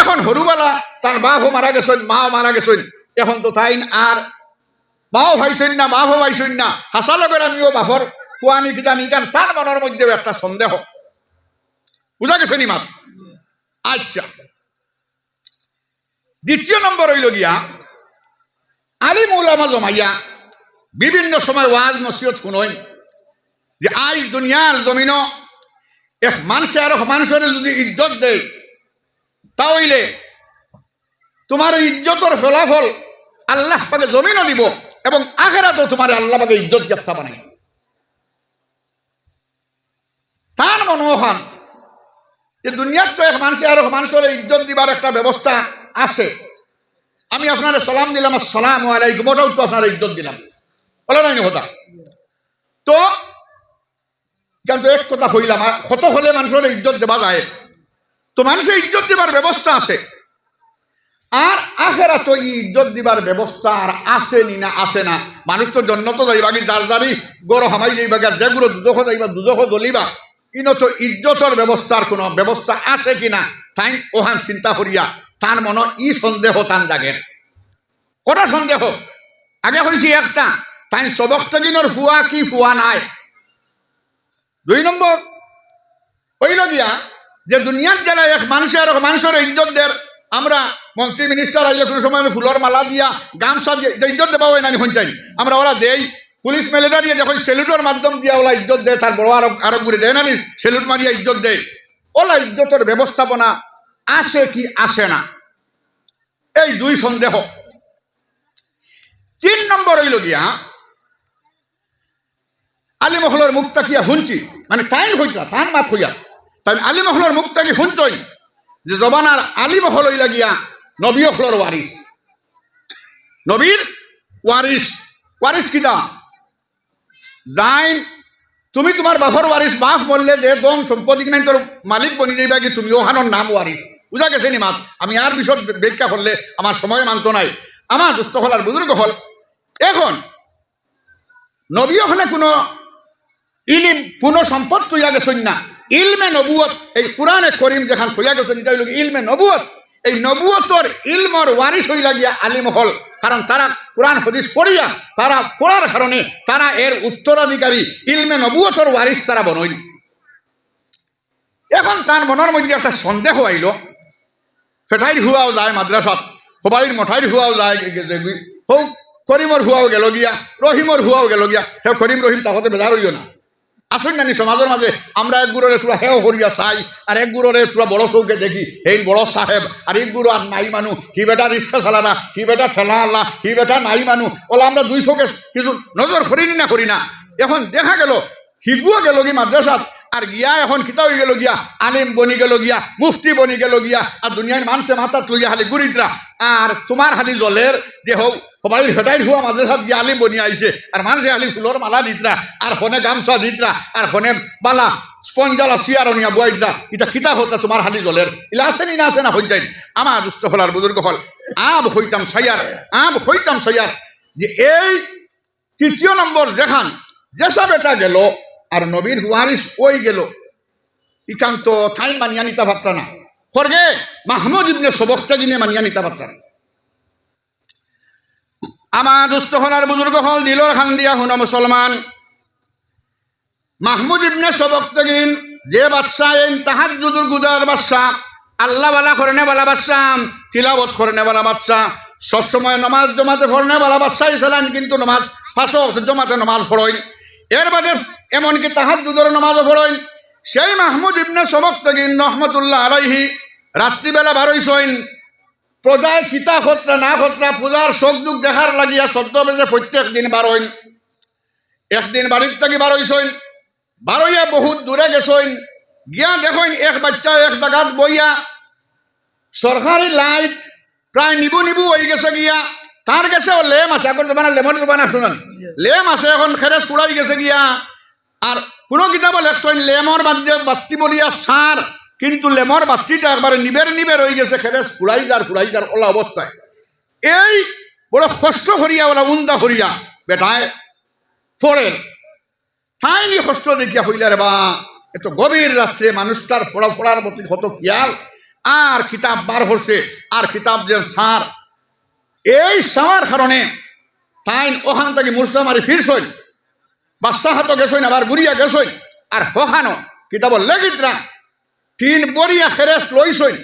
এখন হরুবালা, তার বাপও মারা গেছেন, মাও মারা গেছেন। এখন তো তাই আর মাও ভাইছেন না, বাপও ভাইছেন না। হাসা লগের আমিও বাপর ফুয়ানি কিতা নিকান তার মনের মধ্যেও একটা সন্দেহ। বুঝা গেছে নি মাপ আচ্ছা। দ্বিতীয় নম্বর হইল গিয়া আলিম উলামা জমাইয়া বিভিন্ন সময় ওয়াজ, নসিহত শুনই যে আজ দুনিয়ার জমিন এক মানুষে আর মানুষের যদি ইজ্জত দেয় তাহলে তোমার ইজ্জতর ফলাফল আল্লাহ পাকে জমিনও দিব এবং আখেরাতেও তোমার আল্লাহ পাকে ইজ্জত গ্রেফতা বানাই তার মনোহন যে দুনিয়ার তো এক মানুষে আর মানুষের ইজ্জত দিবার একটা ব্যবস্থা আছে। আমি আপনার সালাম দিলাম, আসসালাম আলাইকুম, ওটাও তো আপনার ইজ্জত দিলাম। বলে নাই কথা? তো, কিন্তু এক কথা হইলাম কত হলে মানুষের ইজ্জত দেওয়া যায়? তো মানুষের ইজ্জত দিবার ব্যবস্থা আছে। আর আখেরা তো ইজ্জত দিবার ব্যবস্থা আর আছে নি না আসে না। মানুষ তো জন্ম তো যাইবা কি যার দাঁড়ি গড় হামাই যাইবা গা যেগুলো দুদখ যাইবা দুদখ জ্বলিবা কিন্তু তো ইজ্জতর ব্যবস্থার কোনো ব্যবস্থা আছে কি না? তাই ওহান চিন্তা করিয়া তার মন ই সন্দেহ তান জাগের। কটা সন্দেহ? আগে হয়েছি একটা, তাই সবক দিনের ফুয়া কি ফুয়া নাই। দুই নম্বর হইল গিয়া যে দুনিয়ার যারা এক মানুষের মানুষের ইজ্জত দের আমরা মন্ত্রী মিনিস্টার আইলে কোনো সময় আমি ফুলের মালা দিয়া গামছা দিয়ে ইজ্জত দেওয়া হয় না হন চাই। আমরা ওরা দেই। পুলিশ মিলিটারি যখন সেলুটের মাধ্যম দিয়া ওলা ইজ্জত দেয়, তার বড় আরব আরব করে দেয় নানি সেলুট মারিয়া ইজ্জত দেয় ওলা ইজ্জতের ব্যবস্থাপনা আসে কি আসে না? এই দুই সন্দেহ। তিন নম্বর হইল গিয়া, আলী মহলের মুখ তাকিয়া শুনছি মানে তাই হইতা তান মাত হইয়া তাই আলী মহলের মুখ তাকি শুনছই যে জবানার আলী মহল হইলা গিয়া নবী অখলর ওয়ারিস নবীর ওয়ারিস ওয়ারিস কিতা? যাইন তুমি তোমার বাপর ওয়ারিস বাপ বললে যে দম সম্পত্তি নাই তোর মালিক বনি যাইবা কি তুমি ওখানোর নাম ওয়ারিস বুঝা গেছে নি মাত আমি আর বিষয় ব্যাখ্যা করলে আমার সময় মানত নাই। আমার দুস্থ হল আর বুজুর্গ হল। এখন, নবী ওখানে কোনো ইলিম, কোনো সম্পদ তুইয়া গেছেন না। ইলমে নবুয়ত, এই কোরআনে করিম যেখান খুঁজা গেছেন, এটা হইল ইলমে নবুয়ত? এই নবুয়তর ইলমর ওয়ারিস হই লাগিয়া আলিম হল, কারণ তারা কোরআন হদিস পড়িয়া, তারা পড়ার কারণে তারা এর উত্তরাধিকারী, ইলমে নবুয়তর ওয়ারিস তারা বনইল। এখন তার মনের মধ্যে একটা সন্দেহ আইল ফেঠাইর হুয়াও যায় মাদ্রাসাত সবাইর মঠাইর হুয়াও যায় হোক করিমর হুয়াও গেল গিয়া, রহিমর হুয়াও গেল গিয়া হে করিম, রহিম তাহতে বেজার হইও না। আসুন নানি সমাজের মাঝে আমরা এক গুড়রে তোরা হেও হরিয়া চাই, আর এক গুড়রে তোরা বড় চৌকে দেখি এই বড় সাহেব। আর এক গুড়ো আর নাই মানুষ হি বেটা রিক্সা চালানা হি বেটা ঠেলা আল্লাহ হি বেটা নাই মানুষ ওলা আমরা দুই চৌকে কিছু নজর করি না করি না। এখন দেখা গেল হিগুয়া গেল কি মাদ্রাসাত, আর গিয়া এখন কিতা হয়ে গেল গিয়া? আলিম বনি গেল গিয়া, মুফতি বনি গেল গিয়া, আর দুনিয়ার মানুষে মাথাত লইয়া হালি গুরিদ্রা আর তোমার হালি জলের যে হোক সবাই হেটাই হুয়া মাদ্রাসাত গিয়া আলিম বনি আইছে। আর মানুষে হালি ফুলর মালা দিতরা আর ফোনে গামছা দিতরা আর ফোনে বালা স্পঞ্জালা সিয়ার নিয়া বইতরা এটা কিতা হতা তোমার হালি জলের ইলা আছে নি, না আছে না হই যাই আমার দুস্থ হলার বুজুর্গ হল। আব হইতাম সাইয়ার আব হইতাম সাইয়ার যে এই তৃতীয় নম্বর যেখান যেসব এটা গেল, আর নবীর ওয়ারিস ওই গেল। ইকান্ত ঠাই মানিয়া নিতা পারতা না। খরগে মাহমুদ ইবনে সবকটা জিনে মানিয়া নিতা পারতা না। আমার দুস্থ হলার বুজুর্গ হল দিলর খান দিয়া হুনা মুসলমান। মাহমুদ ইবনে সবক্তগিন যে বাদশা এই তাহার যুদুর গুদার বাদশা আল্লাহ বালা করনে বালা বাদশা তিলাবত করনে বালা বাদশা সবসময় নমাজ জমাতে ফরনে বালা বাদশা ইসলাম কিন্তু নমাজ ফাঁসক জমাতে নমাজ পড়ইন এর বাদে এমনকি তাহার যুদর নমাজও পড়ইন সেই মাহমুদ ইবনে সবক্তগিন রহমতুল্লাহ আলাইহি রাত্রিবেলা বারইছইন প্রজায় কিতা খতরা না খতরা পূজার শোক দুঃখ দেখার লাগিয়া সদ্য বেজে প্রত্যেক দিন বারইন একদিন বাড়ির থেকে বারইছইন বারইয়া বহুত দূরে গেছইন। গিয়া দেখইন এক বাচ্চা এক জায়গাত বইয়া। সরকারি লাইট প্রায় নিবু নিবু হয়ে গেছে গিয়া। তার গেছে ও লেম আছে। এখন তোমার লেমন বানা শুনেন লেম আছে এখন খেরেস কুড়াই গেছে গিয়া। আর কোনো কিতাব লেখছেন লেমর বাদ্যে বাত্তি বলিয়া সার কিন্তু লেমর বাত্তিটা একবারে নিবের নিবের হয়ে গেছে খেরেস ফুরাই যার ফুরাই যার ওলা অবস্থায়। এই বড় কষ্ট করিয়া ওলা উন্দা করিয়া বেটায় ফোড়ের তাইনি কষ্ট দেখিয়া হইলে রে বা এত গভীর রাত্রে মানুষটার পড়া, পড়ার প্রতি কত খেয়াল। আর কিতাব বার হচ্ছে, আর কিতাব যে সার। এই সামার কারণে তাই ওখান থেকে মুরসা মারি ফিরছই বাচ্চা হাতো গেছই আবার গুড়িয়া গেছই। আর হখানো কিতাব লেগিতরা তিন বরিয়া খেরেস লইছই।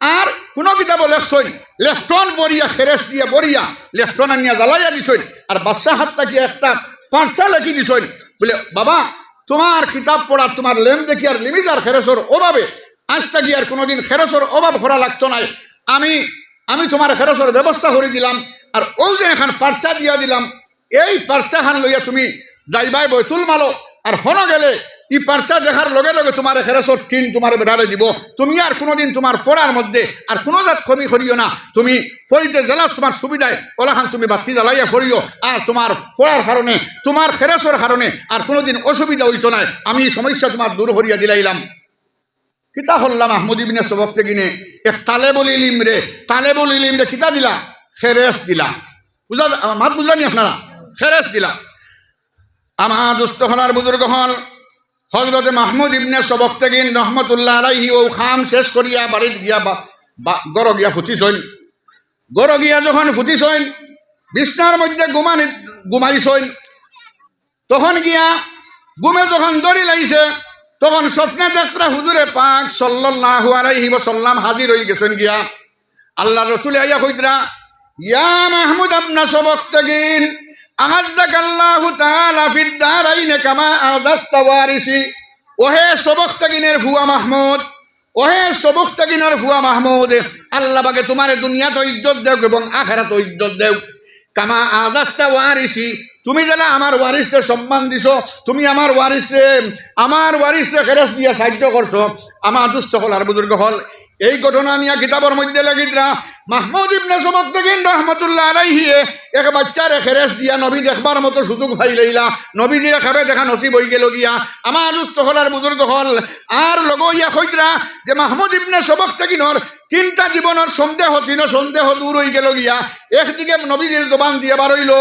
আর কোনো কিতাব লেখছই। লেফটন বরিয়া খেরেস দিয়ে বরিয়া লেফটন আনিয়া জ্বালাইয়া দিছই। আর বাচ্চা হাত থাকি একটা পাঁচটা লেখি দিছই। বলে, বাবা, তোমার কিতাব পড়ার তোমার লেম দেখি আর লিমিজার খেরেসর অভাবে। আজ থাকি আর কোনোদিন খেরেসর অভাব করা লাগতো নাই? আমি আমি তোমার খেরসর ব্যবস্থা করে দিলাম। আর ওই যে এখন পার্চা দিয়া দিলাম, এই পার্চা খান লইয়া তুমি যাইবাই বৈতুল মালো আর হন গেলে ই পার্চা দেখার লগে লগে তোমার খেরসর টিন তোমার বেড়ালে দিব। তুমি আর কোনোদিন তোমার পড়ার মধ্যে আর কোনো জাত কমি করিও না। তুমি পড়িতে জেলা তোমার সুবিধায় ওলাখান তুমি বাতি জ্বালাইয়া করিও আর তোমার পড়ার কারণে তোমার খেরসর কারণে আর কোনোদিন অসুবিধা হইতো না আমি সমস্যা তোমার দূর করিয়া দিলাইলাম। কিতা হল্লাম আহমদ ইবিনে সবক গিনে এক তালেবুল ইলিম রে তালেবুল ইলিম রে, কিতা দিলা? খেরেস দিলা। বুঝা মাত বুঝলানি আপনারা? খেরেস দিলা। আমার দুস্থ বুজুর্গ হল হজরতে মাহমুদ ইবনে সবক গিন রহমতুল্লাহ আলাইহি ও খাম শেষ করিয়া বাড়িত গিয়া গড় গিয়া ফুটিছইন গড় গিয়া যখন ফুটিছইন বিছনার মধ্যে ঘুমানি ঘুমাইছইন তখন গিয়া ঘুমে যখন দড়ি লাইছে তখন স্বপ্নে দেখতরা হুজুরে পাক সাল্লাল্লাহু আলাইহি ওয়াসাল্লাম হাজির হয়ে গেছেন গিয়া। আল্লাহ রসুল আইয়া কইতরা, ইয়া মাহমুদ আপনা সবক্তগিন আহাজ্জাক আল্লাহু তাআলা ফিদ কামা আযাস্তা আল্লাহ দুনিয়াতে ইজ্জত দেও এবং আখেরাত ইজ্জত দেও কামা আদাস্তা ওয়ারিসি, তুমি যেন আমার ওয়ারিসে সম্মান দিছ, তুমি আমার ওয়ারিসে আমার ওয়ারিসে খেরস দিয়া সাহায্য করছ, আমার দুস্থ হল আর বুজুর্গ হল। এই ঘটনা নিয়ে কিতাবের মধ্যে লাগিতরা মাহমুদ ইবনে সমদ্দিন রহমতুল্লাহ আলাইহি, এক বাচ্চারে খেরেস দিয়া নবী দেখবার মতো সুযোগ পাই লইলা। নবী দিয়ে খাবে দেখা নসিব হই গেল গিয়া। আমার দুস্থ হল আর বুজুর্গ হল। আর লগইয়া কইতরা যে মাহমুদ ইবনে তেকিনর তিনটা জীবনের সন্দেহ, তিন সন্দেহ দূর হয়ে গেল গিয়া। একদিকে নবীজির জবান দিয়ে বারইল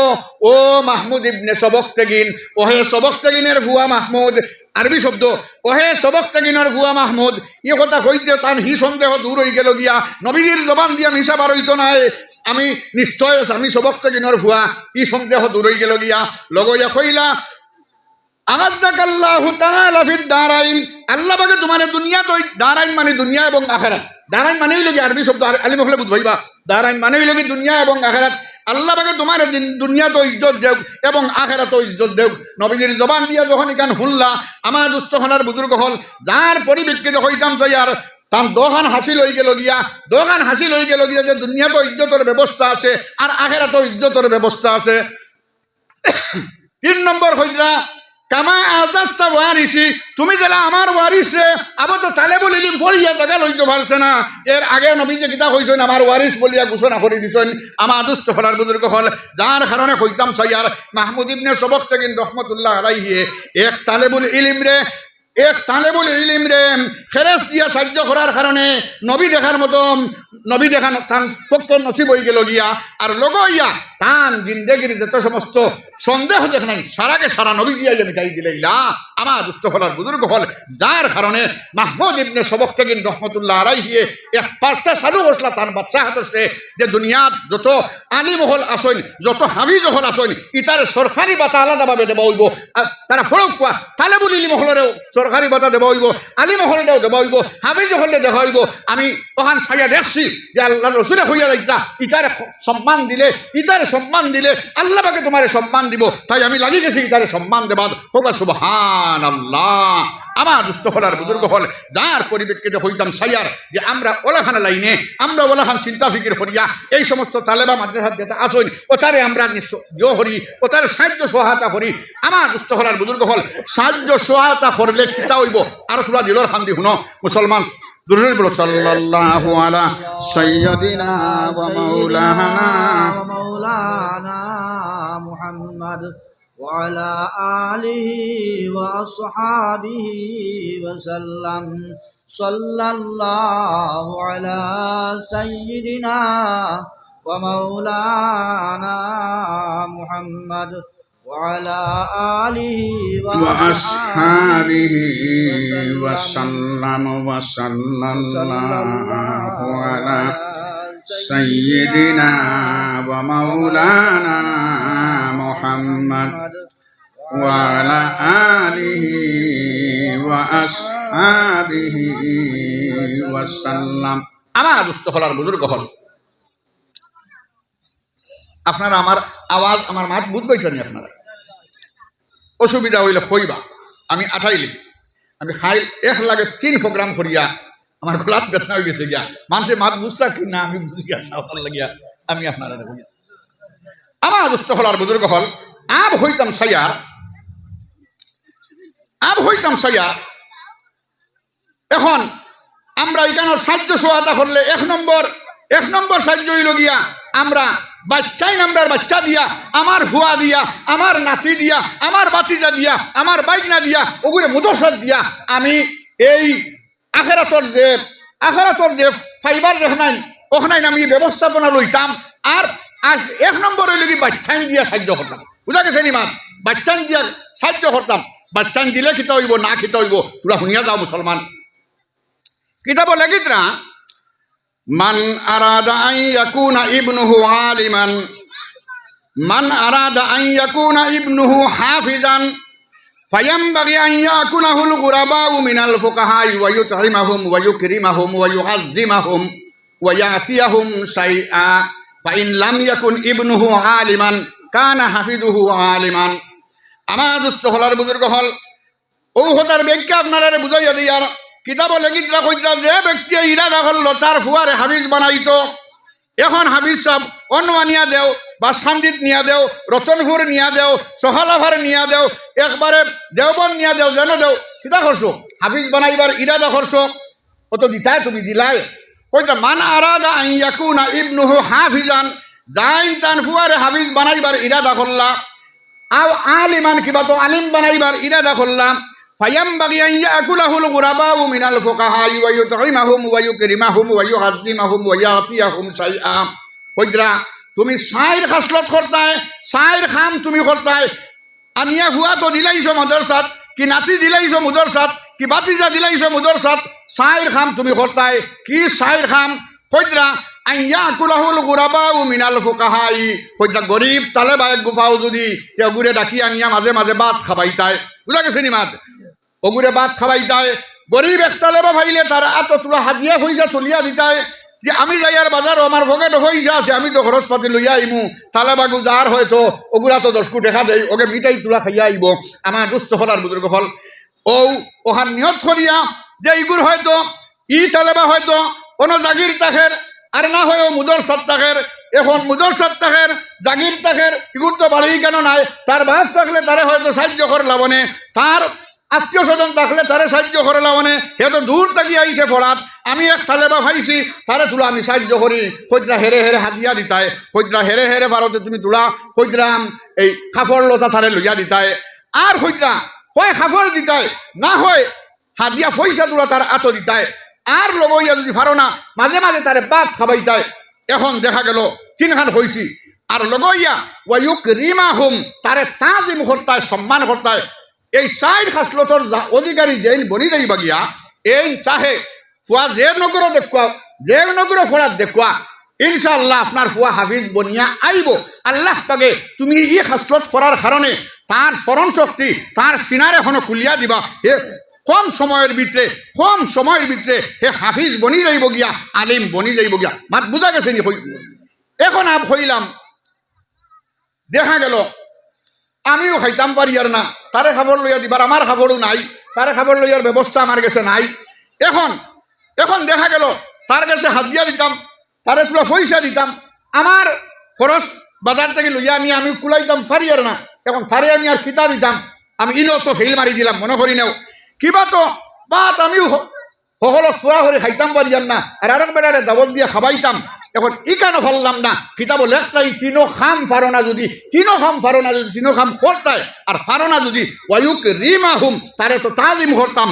ও মাহমুদ ইবনে সবক তেগিন ওহে সবক তেগিনের ভুয়া মাহমুদ আরবি শব্দ। ওহে সবক তেগিনের ভুয়া মাহমুদ, ই কথা কইতে তান হি সন্দেহ দূর হয়ে গেল গিয়া নবীজির জবান দিয়া মিশা বারইত নাই। আমি নিশ্চয় আমি সবক তেগিনের ভুয়া ই সন্দেহ দূর হয়ে গেল গিয়া লগইয়া কইলা দারাইন আল্লাহ মানে দুনিয়া এবং আখিরাত আরবি শব্দ এবং আল্লাহ পাকে তোমার দুনিয়া তো ইজ্জত দেও এবং আখেরা তো ইজ্জত দেও নবীদের জবান দিয়া যখন ইকান শুনলা, আমার দুস্থখনার বুজুর্গ হল, যার পরিবেশকে হইতাম চাই আর তার দোকান হাসি লই গেল গিয়া দোকান হাসি লই গেল গিয়া যে দুনিয়া তো ইজ্জতের ব্যবস্থা আছে আর আখেরা তো ইজ্জতের ব্যবস্থা আছে। তিন নম্বর হইরা কামা ওয়ারিসি। তুমি যেটা আমার ওয়ারিসে। আবার তো তালে বলিলিম পড়িয়া তাকে লইতে পারছে না। এর আগে নবী যে কিতা কইছেন আমার ওয়ারিস বলিয়া ঘোষণা করে দিছেন। আমার আদুষ্ট ফলার বুজুর্গ হল, যার কারণে কইতাম সৈয়ার মাহমুদ ইবনে সবক থেকে রহমতুল্লাহ রাইহিয়ে এক তালেবুল ইলিম রে এক তালেবুল ইলিম রে খেরেস দিয়া সাহায্য করার কারণে নবী দেখার মতো নবী দেখান তান পক্ষে নসিব হয়ে গেল গিয়া, আর লগইয়া তান জিন্দেগির যত সমস্ত সন্দেহ দেখ নাই, সারাকে সারা নবী দিয়া যে মিটাই দিলে ইলা, আমার দুস্থ হলার বুজুর্গ হল, যার কারণে মাহমুদ ইবনে সবক থেকে রহমতুল্লাহ আলাইহিয়ে এক পাঁচটা সাধু বসলা তার বাচ্চা হাতে যে দুনিয়াত যত আলিম হল আসইন যত হাফিজ হল আসইন ইতার সরকারি বাতা আলাদাভাবে দেওয়া হইব। আর তারা ফরক কোয়া তালে বলি মহলেরও সরকারি বাতা দেওয়া হইব আলিম হলেও দেওয়া হইব হামিজ হলে দেখা হইব। আমি ওখান সাইয়া দেখছি যে আল্লাহ রসুলে হইয়া যাইতা ইতারে সম্মান দিলে ইতারে সম্মান দিলে আল্লাহ পাকে তোমারে সম্মান দিব। তাই আমি লাগি গেছি ইতারে সম্মান দেবাদ হোক সুবহান আল্লাহ আমার দুস্থ হলার বুজুর্গ হল যার পরিপ্রেক্ষিতে হইতাম সাইয়ার যে আমরা ওলাখান লাইনে, আমরা ওলাখান চিন্তা ফিকির হরিয়া এই সমস্ত তালেবা মাদ্রাসার যেটা আসই ও তারে আমরা জো হরি ও তার সাহায্য সহায়তা করি। আমার দুস্থ হলার বুজুর্গ হল, সাহায্য সহায়তা করলে কিতা হইব। আর তোলা দিলর খান্দি শুন, মুসলমান দুরুল বলো, সাল্লাল্লাহু আলা সাইয়্যিদিনা ওয়া মুহাম্মদ وعلى آله وأصحابه وسلم صلى الله على سيدنا ومولانا محمد وعلى آله وأصحابه وسلم وسلم وصلى صلى الله على سيدنا سيدنا ومولانا محمد وعلى آله وأصحابه وسلم আমার দুস্থ হলার বুজুর্গ হল আপনারা আমার আওয়াজ আমার মাত বুঝবই জানি আপনারা অসুবিধা হইলে কইবা আমি আঠাইলি আমি খাই এক লাগে তিন প্রোগ্রাম করিয়া আমার গলাত বেদনা হয়ে গেছে গিয়া মানুষের মাত বুঝতা কি না আমি বুঝি না ভাল লাগিয়া আমি আপনারা কইয়া আমার দুস্থ হলার বুজুর্গ হল। আব হইতাম সাইয়ার আব হইতাম সাইয়ার এখন আমরা এখানে সাহায্য সহায়তা করলে এক নম্বর এক নম্বর সাহায্য হইল গিয়া আমরা বাচ্চাই নাম্বার বাচ্চা দিয়া, আমার হুয়া দিয়া, আমার নাতি দিয়া, আমার বাতিজা দিয়া, আমার বাইকনা দিয়া, ওগুলো মুদরসাদ দিয়া আমি এই আখেরাতর যে আখেরাতর যে ফাইবার যেখানে ওখানে আমি ব্যবস্থাপনা লইতাম। আর আজ এক নম্বর হইল কি বাচ্চাইন দিয়া সাহায্য করতাম বুঝা গেছে নি মা বাচ্চাইন দিয়া সাহায্য করতাম বাচ্চাইন দিলে খিতে হইব না খিতে হইব তোরা শুনিয়া যাও মুসলমান কিতাব লেগিতরা মান আরাদা আন ইয়াকুনা ইবনুহু আলিমান মান আরাদা আন ইয়াকুনা ইবনুহু হাফিজান فينبغي أن يأكله الغرباء من الفقهاء ويطعمهم ويكرمهم ويعظمهم ويأتيهم شيئا ফাইন লাম ইয়াকুন ইবনুহু আলিমান কানা হাফিদুহু আলিমান আমার দুস্থ হলার বুজুর্গ হল ঔষধার ব্যাখ্যা আপনারা বুঝাইয়া দিয়ার কিতাব লেগিতরা কইরা যে ব্যক্তি ইরাদা করল, তার ফুয়ারে হাফিজ বানাইতো। এখন হাফিজ সাহ নিয়া দেও, বা বাসখান্দিত নিয়া দেও, রতনপুর নিয়া দেও সোহালাভার নিয়া দেও, একবারে দেওবন নিয়া দেও, যেন দেও, কিতা করছ? হাফিজ বানাইবার ইরাদা করছ? কত দিতায় তুমি দিলায় কইটা মান আরাদা আইয়াকু না ইবনুহু হাফিজান যাইন তান ফুয়ারে হাফিজ বানাইবার ইরাদা করলা আও আলিমান কিবা তো আলিম বানাইবার ইরাদা করলাম فينبغي أن يأكله الغرباء من الفقهاء ويطعمهم ويكرمهم ويعظمهم ويعطيهم شيئا হইদ্রা তুমি সাইর খাসলত করতায় সাইর খাম তুমি করতায় আনিয়া হুয়া তো দিলাইছো মদরসাত কি নাতি দিলাইছো মুদরসাত কি বাতিজা দিলাইছো মুদরসাত সাইর খাম তুমি করতায় কি সাইর খাম? হইদ্রা আইয়া কুলাহুল গুরাবা ও মিনাল ফুকাহাই। গরিব তালে গুফাও যদি তে গুরে ডাকি আনিয়া মাঝে মাঝে ভাত খাবাইতায় বুঝা গেছে নি মাত? ওগুরে ভাত খাবাইতায় গরিব একতালে বা ভাইলে তার আত তোলা হাতিয়া হইসা তুলিয়া দিতায় যে আমি যাই আর বাজার আমার ভোগেট হইসা আছে আমি তো খরচ পাতি লইয়া আইমু তালে বাগু যার হয়তো ওগুলা তো দশকু দেখা দেই ওকে মিঠাই তুলা খাইয়া আইব আমার দুস্থ হলার বুজুর্গ হল। ও ওহার নিয়ত করিয়া যে ইগুর হয়তো, ই তালেবা হয়তো, কোনো জাগির তাকের আর না হয় মুদর সৎ তাকের এখন মুদর সৎ তাকের জাগির তাকের ইগুর তো বাড়ি কেন নাই, তার বাস থাকলে তারে হয়তো সাহায্য করে লাবনে তার আত্মীয় স্বজন থাকলে তারে সাহায্য করে লাবনে সে তো দূর থাকি আইসে পড়াত আমি এক তালে বা ভাইছি, তারে তুলা আমি সাহায্য করি কইদ্রা হেরে হেরে হাতিয়া দিতায় কইদ্রা হেরে হেরে ভারতে তুমি তুলা কইদ্রাম এই কাপড় লতা তারে লইয়া দিতায়, আর কইদ্রা হয় কাপড় দিতায় না হয় হাতিয়া পয়সা তোলা তার আত দিতায় আর লগইয়া যদি পারো না মাঝে মাঝে তারে বাদ খাবাইতায় এখন দেখা গেল, তিনখান হইছি আর লগইয়া ওয়ায়ুক রিমা হুম তারে তাজিম করতায় সম্মান করতায় এই চাইর খাসলতর যা- অধিকারী যেন বনি যাইবা গিয়া, এই চাহে ফুয়া যে নগর দেখুয়া যে নগর ফোড়াত দেখুয়া ইনশাআল্লাহ আপনার ফুয়া হাফিজ বনিয়া আইব। আল্লাহ তাকে তুমি ই খাসলত করার কারণে তার স্মরণ শক্তি, তার সিনার এখনও খুলিয়া দিবা। হে কম সময়ের ভিতরে, কম সময়ের ভিতরে হে হাফিজ বনি যাইব গিয়া, আলিম বনি যাইব গিয়া। মাত বুঝা গেছে নি এখন আপ হইলাম। দেখা গেল, আমিও খাইতাম পারি আর না। তারে খাবার লইয়া দিবার আমার খাবারও নাই। তারে খাবার লইয়ার ব্যবস্থা আমার কাছে নাই। এখন এখন দেখা গেল, তার কাছে হাত দিয়া দিতাম। তারে তুলা পয়সা দিতাম। আমার খরচ বাজার থেকে লইয়া নিয়ে আমি কুলাইতাম ফারিয়ার না। এখন ফারে আমি আর কিতা দিতাম? আমি ইনো তো ফেল মারি দিলাম, মনে করি নেও। কিবা তো বাত আমিও হ- সকলক হরে খাইতাম আর না। আরেক বেড়ারে দাবত দিয়ে খাবাইতাম। এখন ই কেন ফললাম না। কিতাব লেখতাই, তিনো খাম পারো না যদি, তিনো খাম পারো না যদি, তিনো খাম করতায় আর পারো না যদি ওয়ুক রিমা হুম তারে তো তাজিম করতাম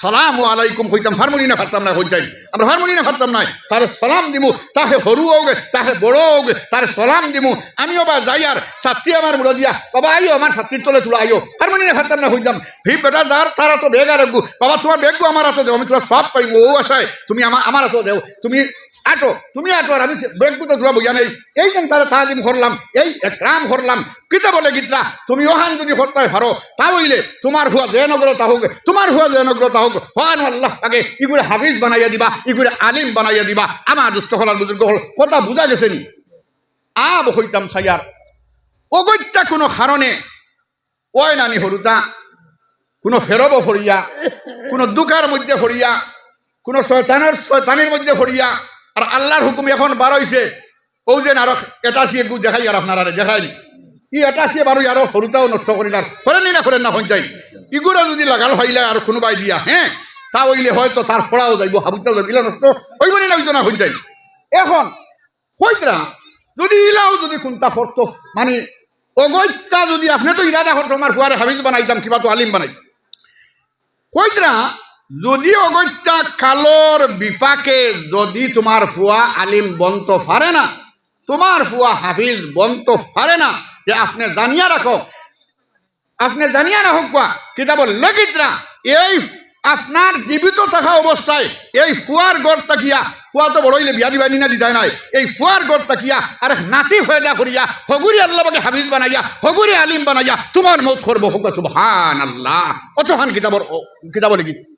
সালাম আলাইকুম কইতাম হারমোনি না পারতাম না কইতাই আমরা হারমোনি না পারতাম না তারে সালাম দিমু, তাহে হরু হোক, তাহে বড় হোক, তারে সালাম দিমু। আমিও বা যাই আর ছাত্রী আমার মুড়ো দিয়া, বাবা আইও, আমার ছাত্রীর তলে তুলো আইও হারমোনি না পারতাম না কইতাম। ভি বেটা যার, তারা তো বেগ রাখব বাবা তোমার বেগবো আমার হাতে দেও, আমি তোমার সব পাইবো, ও আশায়, তুমি আমার আমার হাতে দেও, তুমি আটো, তুমি আটো আর আমি বেগবো তো তোরা বুঝা নেই এই যে তারা তাজিম করলাম এই একরাম করলাম কিতা বলে গীতরা, তুমি ওখান যদি করতে পারো তা হইলে তোমার হুয়া যে নগ্রতা হোক, তোমার হুয়া যে নগ্রতা হোক হন আল্লাহ আগে ইগুরে হাফিজ বানাইয়া দিবা, ইগুরে আলিম বানাইয়া দিবা, আমার দুস্থ হলার বুজুর্গ হল, কথা বুঝা গেছে নি? আব হইতাম সাইয়ার অগত্যা কোনো কারণে ওই নানি হরুতা, কোনো ফেরব ফরিয়া কোনো দুকার মধ্যে ফরিয়া কোনো শয়তানের শয়তানের মধ্যে ফরিয়া আর আল্লাহর হুকুম এখন বার হইছে। ও যে আর এটা সিয়ে গু দেখাই আর আপনারা দেখাই ই এটা সিয়ে বারো আরও সৰুতাও নষ্ট কৰিলাৰ কৰেন না কৰেন না সঞ্চাই ইগুৰা যদি লাগাল হইলে আৰু কোনোবাই দিয়া, হে? তা হইলে হয়তো তার ফড়াও যাইব হাবুতাও যাইব, ইলা নষ্ট হইব নি হইতো না সঞ্চাই এখন হইতরা যদি ইলাও যদি কোনটা ফর্ত মানে অগত্যা যদি আপনি তো ইরাদা করতো আমার ফুয়ারে হাবিজ বানাইতাম কিবা তো আলিম বানাইতাম। কইতরা যদি অগত্যা কালোর বিপাকে যদি তোমার ফুয়া আলিম বন্ত পারে না তোমার ফুয়া হাফিজ বন্ত পারে না যে আপনি জানিয়া রাখো আপনি জানিয়া রাখো কোয়া কিতাব লেখিতরা এই আপনার জীবিত থাকা অবস্থায় এই ফুয়ার গড় তাকিয়া ফুয়া তো বড়ইলে বিয়া দিবা না দিতাই নাই, এই ফুয়ার গড় তাকিয়া আর নাতি ফয়দা করিয়া হগুরি আল্লাহকে হাবিজ বানাইয়া হগুরি আলিম বানাইয়া তোমার মত করব হোক সুবহান আল্লাহ অতহান কিতাবর কিতাব লিখি